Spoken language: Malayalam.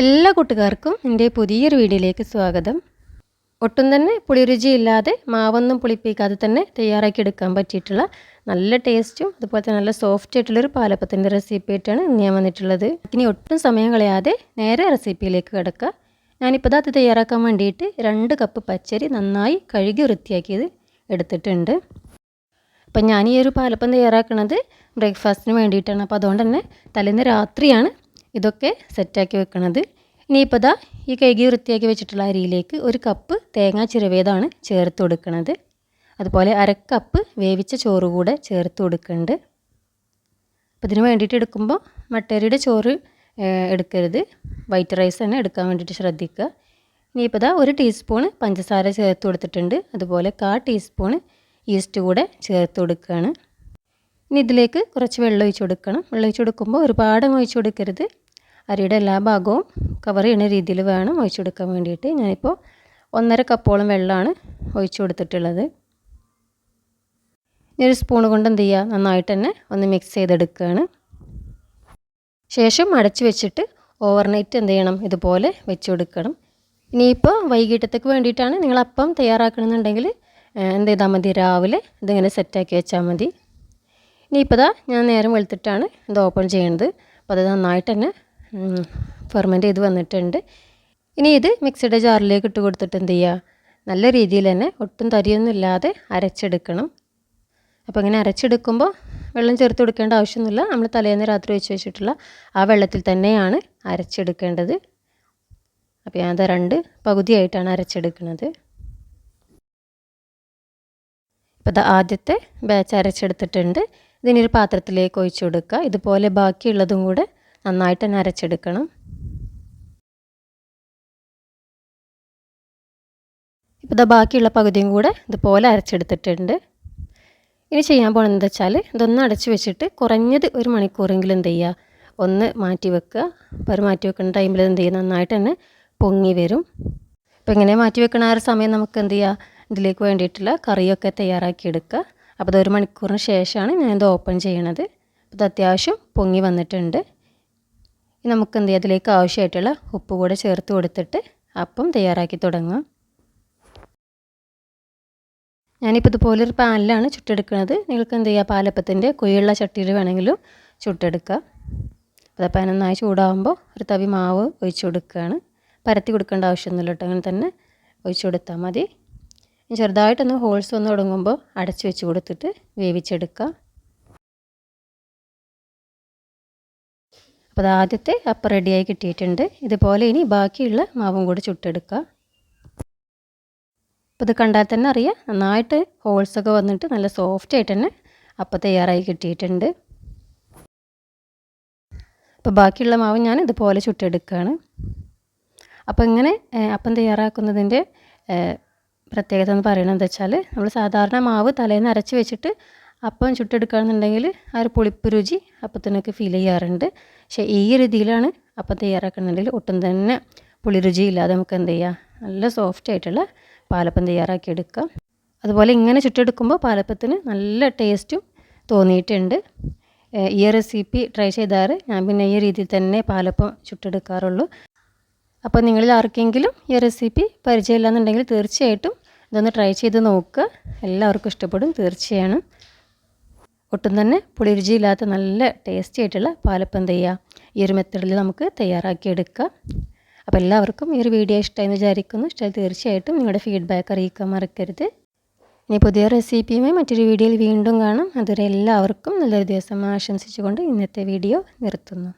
എല്ലാ കൂട്ടുകാർക്കും എന്റെ പുതിയൊരു വീഡിയോയിലേക്ക് സ്വാഗതം. ഒട്ടും തന്നെ പുളിരുചിയില്ലാതെ മാവൊന്നും പുളിപ്പിക്കാതെ തന്നെ തയ്യാറാക്കി എടുക്കാൻ പറ്റിയിട്ടുള്ള നല്ല ടേസ്റ്റും അതുപോലെ തന്നെ നല്ല സോഫ്റ്റ് ആയിട്ടുള്ളൊരു പാലപ്പത്തിന്റെ റെസിപ്പി ആയിട്ടാണ് ഞാൻ വന്നിട്ടുള്ളത്. ഇനി ഒട്ടും സമയം കളയാതെ നേരെ റെസിപ്പിയിലേക്ക് കിടക്കുക. ഞാനിപ്പോൾ അത് തയ്യാറാക്കാൻ വേണ്ടിയിട്ട് രണ്ട് കപ്പ് പച്ചരി നന്നായി കഴുകി വൃത്തിയാക്കിയത് എടുത്തിട്ടുണ്ട്. അപ്പം ഞാൻ ഈ ഒരു പാലപ്പം തയ്യാറാക്കുന്നത് ബ്രേക്ക്ഫാസ്റ്റിന് വേണ്ടിയിട്ടാണ്. അപ്പോൾ അതുകൊണ്ട് തന്നെ തലേന്ന് രാത്രിയാണ് ഇതൊക്കെ സെറ്റാക്കി വെക്കണത്. ഇനിയിപ്പോൾ ദാ ഈ കഴുകി വൃത്തിയാക്കി വെച്ചിട്ടുള്ള അരിയിലേക്ക് ഒരു കപ്പ് തേങ്ങ ചിരവേതാണ് ചേർത്ത് കൊടുക്കുന്നത് അതുപോലെ അരക്കപ്പ് വേവിച്ച ചോറ് കൂടെ ചേർത്ത് കൊടുക്കുന്നുണ്ട് അപ്പോൾ ഇതിന് വേണ്ടിയിട്ട് എടുക്കുമ്പോൾ മട്ടരിയുടെ ചോറ് എടുക്കരുത്. വൈറ്റ് റൈസ് തന്നെ എടുക്കാൻ വേണ്ടിയിട്ട് ശ്രദ്ധിക്കുക. ഇനിയിപ്പോൾ ദാ ഒരു ടീസ്പൂണ് പഞ്ചസാര ചേർത്ത് കൊടുത്തിട്ടുണ്ട്. അതുപോലെ കാ ടീസ്പൂണ് ഈസ്റ്റ് കൂടെ ചേർത്ത് കൊടുക്കുകയാണ്. ഇനി ഇതിലേക്ക് കുറച്ച് വെള്ളം ഒഴിച്ച് കൊടുക്കണം. വെള്ളം ഒഴിച്ച് കൊടുക്കുമ്പോൾ ഒരുപാട് ഒഴിച്ച് കൊടുക്കരുത്. അരിയുടെ എല്ലാ ഭാഗവും കവർ ചെയ്യുന്ന രീതിയിൽ വേണം ഒഴിച്ച് കൊടുക്കാൻ വേണ്ടിയിട്ട്. ഞാനിപ്പോൾ ഒന്നര കപ്പോളം വെള്ളമാണ് ഒഴിച്ചു കൊടുത്തിട്ടുള്ളത് ഒരു സ്പൂൺ കൊണ്ട് എന്ത് ചെയ്യുക? നന്നായിട്ട് തന്നെ ഒന്ന് മിക്സ് ചെയ്തെടുക്കുകയാണ്. ശേഷം അടച്ച് വെച്ചിട്ട് ഓവർനൈറ്റ് എന്ത് ചെയ്യണം? ഇതുപോലെ വെച്ച് കൊടുക്കണം ഇനിയിപ്പോൾ വൈകിട്ടത്തേക്ക് വേണ്ടിയിട്ടാണ് നിങ്ങൾ അപ്പം തയ്യാറാക്കണമെന്നുണ്ടെങ്കിൽ എന്ത് ചെയ്താൽ മതി? രാവിലെ ഇതിങ്ങനെ സെറ്റാക്കി വെച്ചാൽ മതി. ഇനിയിപ്പോൾ ഞാൻ നേരം വെളുത്തിട്ടാണ് ഇത് ഓപ്പൺ ചെയ്യണത്. അപ്പോൾ അത് നന്നായിട്ട് തന്നെ ഫെർമെന്റ് ചെയ്ത് വന്നിട്ടുണ്ട്. ഇനി ഇത് മിക്സിയുടെ ജാറിലേക്ക് ഇട്ട് കൊടുത്തിട്ട് എന്ത് ചെയ്യുക നല്ല രീതിയിൽ തന്നെ ഒട്ടും തരിയൊന്നും ഇല്ലാതെ അരച്ചെടുക്കണം. അപ്പോൾ ഇങ്ങനെ അരച്ചെടുക്കുമ്പോൾ വെള്ളം ചേർത്ത് കൊടുക്കേണ്ട ആവശ്യമൊന്നുമില്ല. നമ്മൾ തലേന്ന് രാത്രി വെച്ച് വെച്ചിട്ടുള്ള ആ വെള്ളത്തിൽ തന്നെയാണ് അരച്ചെടുക്കേണ്ടത്. അപ്പോൾ ഞാനത് രണ്ട് പകുതിയായിട്ടാണ് അരച്ചെടുക്കുന്നത്. ഇപ്പോൾ ആദ്യത്തെ ബാച്ച് അരച്ചെടുത്തിട്ടുണ്ട്. ഇതിനൊരു പാത്രത്തിലേക്ക് ഒഴിച്ചു കൊടുക്കുക. ഇതുപോലെ ബാക്കിയുള്ളതും കൂടെ നന്നായിട്ട് തന്നെ അരച്ചെടുക്കണം. ഇപ്പോൾ ഇതാ ബാക്കിയുള്ള പകുതിയും കൂടെ ഇതുപോലെ അരച്ചെടുത്തിട്ടുണ്ട്. ഇനി ചെയ്യാൻ എന്താ വെച്ചാൽ ഇതൊന്ന് അടച്ചു വെച്ചിട്ട് കുറഞ്ഞത് ഒരു മണിക്കൂറെങ്കിലും എന്ത് ചെയ്യുക ഒന്ന് മാറ്റി വെക്കുക. അപ്പോൾ ഒരു മാറ്റി വെക്കുന്ന ടൈമിൽ എന്ത് ചെയ്യുക നന്നായിട്ട് തന്നെ പൊങ്ങി വരും. അപ്പോൾ ഇങ്ങനെ മാറ്റി വെക്കണ ആ ഒരു സമയം നമുക്ക് എന്ത് ചെയ്യുക ഇതിലേക്ക് വേണ്ടിയിട്ടുള്ള കറിയൊക്കെ തയ്യാറാക്കി എടുക്കുക. അപ്പോൾ ഇത് ഒരു മണിക്കൂറിന് ശേഷമാണ് ഞാനിത് ഓപ്പൺ ചെയ്യണത്. അപ്പോൾ ഇത് അത്യാവശ്യം പൊങ്ങി വന്നിട്ടുണ്ട്. നമുക്ക് എന്ത് ചെയ്യാം? അതിലേക്ക് ആവശ്യമായിട്ടുള്ള ഉപ്പ് കൂടെ ചേർത്ത് കൊടുത്തിട്ട് അപ്പം തയ്യാറാക്കി തുടങ്ങാം. ഞാനിപ്പോൾ ഇതുപോലെ ഒരു പാനിലാണ് ചുട്ടെടുക്കുന്നത്. നിങ്ങൾക്ക് എന്ത് ചെയ്യുക പാലപ്പത്തിന്റെ കുഴിയുള്ള ചട്ടിയിൽ വേണമെങ്കിലും ചുട്ടെടുക്കുക അപ്പോൾ പാൻ നന്നായി ചൂടാകുമ്പോൾ ഒരു തവി മാവ് ഒഴിച്ച് കൊടുക്കുകയാണ്. പരത്തി കൊടുക്കേണ്ട ആവശ്യമൊന്നുമില്ല കേട്ടോ. അങ്ങനെ തന്നെ ഒഴിച്ചു കൊടുത്താൽ മതി. ചെറുതായിട്ടൊന്ന് ഹോൾസ് വന്ന് തുടങ്ങുമ്പോൾ അടച്ചു വെച്ച് കൊടുത്തിട്ട് വേവിച്ചെടുക്കുക അപ്പോൾ ആദ്യത്തെ അപ്പം റെഡിയായി കിട്ടിയിട്ടുണ്ട്. ഇതുപോലെ ഇനി ബാക്കിയുള്ള മാവും കൂടി ചുട്ടെടുക്കുക അപ്പോൾ ഇത് കണ്ടാൽ തന്നെ അറിയാം നന്നായിട്ട് ഹോൾസൊക്കെ വന്നിട്ട് നല്ല സോഫ്റ്റ് ആയിട്ട് തന്നെ അപ്പം തയ്യാറായി കിട്ടിയിട്ടുണ്ട്. അപ്പോൾ ബാക്കിയുള്ള മാവ് ഞാൻ ഇതുപോലെ ചുട്ടെടുക്കുകയാണ്. അപ്പോൾ ഇങ്ങനെ അപ്പം തയ്യാറാക്കുന്നതിന്റെ പ്രത്യേകത എന്ന് പറയുന്നത് വെച്ചാൽ നമ്മൾ സാധാരണ മാവ് തലേന്ന് അരച്ച് വെച്ചിട്ട് അപ്പം ചുട്ടെടുക്കുകയാണെന്നുണ്ടെങ്കിൽ ആ ഒരു പുളിപ്പ് രുചി അപ്പത്തിനൊക്കെ ഫീൽ ചെയ്യാറുണ്ട്. പക്ഷേ ഈ രീതിയിലാണ് അപ്പം തയ്യാറാക്കുന്നുണ്ടെങ്കിൽ ഒട്ടും തന്നെ പുളി രുചി ഇല്ലാതെ നമുക്ക് എന്ത് ചെയ്യാം? നല്ല സോഫ്റ്റ് ആയിട്ടുള്ള പാലപ്പം തയ്യാറാക്കി എടുക്കാം. അതുപോലെ ഇങ്ങനെ ചുട്ടെടുക്കുമ്പോൾ പാലപ്പത്തിന് നല്ല ടേസ്റ്റും തോന്നിയിട്ടുണ്ട്. ഈ റെസിപ്പി ട്രൈ ചെയ്താറ് ഞാൻ പിന്നെ ഈ രീതിയിൽ തന്നെ പാലപ്പം ചുട്ടെടുക്കാറുള്ളൂ. അപ്പോൾ നിങ്ങളിൽ ആർക്കെങ്കിലും ഈ റെസിപ്പി പരിചയമില്ലാന്നുണ്ടെങ്കിൽ തീർച്ചയായിട്ടും ഇതൊന്ന് ട്രൈ ചെയ്ത് നോക്കുക. എല്ലാവർക്കും ഇഷ്ടപ്പെടും തീർച്ചയാണ്. ഒട്ടും തന്നെ പുളിരുചിയില്ലാത്ത നല്ല ടേസ്റ്റി ആയിട്ടുള്ള പാലപ്പം തയ്യാ ഈ ഒരു മെത്തഡിൽ നമുക്ക് തയ്യാറാക്കിയെടുക്കാം അപ്പോൾ എല്ലാവർക്കും ഈ ഒരു വീഡിയോ ഇഷ്ടമായെന്ന് വിചാരിക്കുന്നു. ഇഷ്ടമായി തീർച്ചയായിട്ടും നിങ്ങളുടെ ഫീഡ്ബാക്ക് അറിയിക്കാൻ മറക്കരുത്. ഇനി പുതിയ റെസിപ്പിയുമായി മറ്റൊരു വീഡിയോയിൽ വീണ്ടും കാണാം. അതുവരെ എല്ലാവർക്കും നല്ലൊരു ദിവസം ആശംസിച്ചുകൊണ്ട് ഇന്നത്തെ വീഡിയോ നിർത്തുന്നു.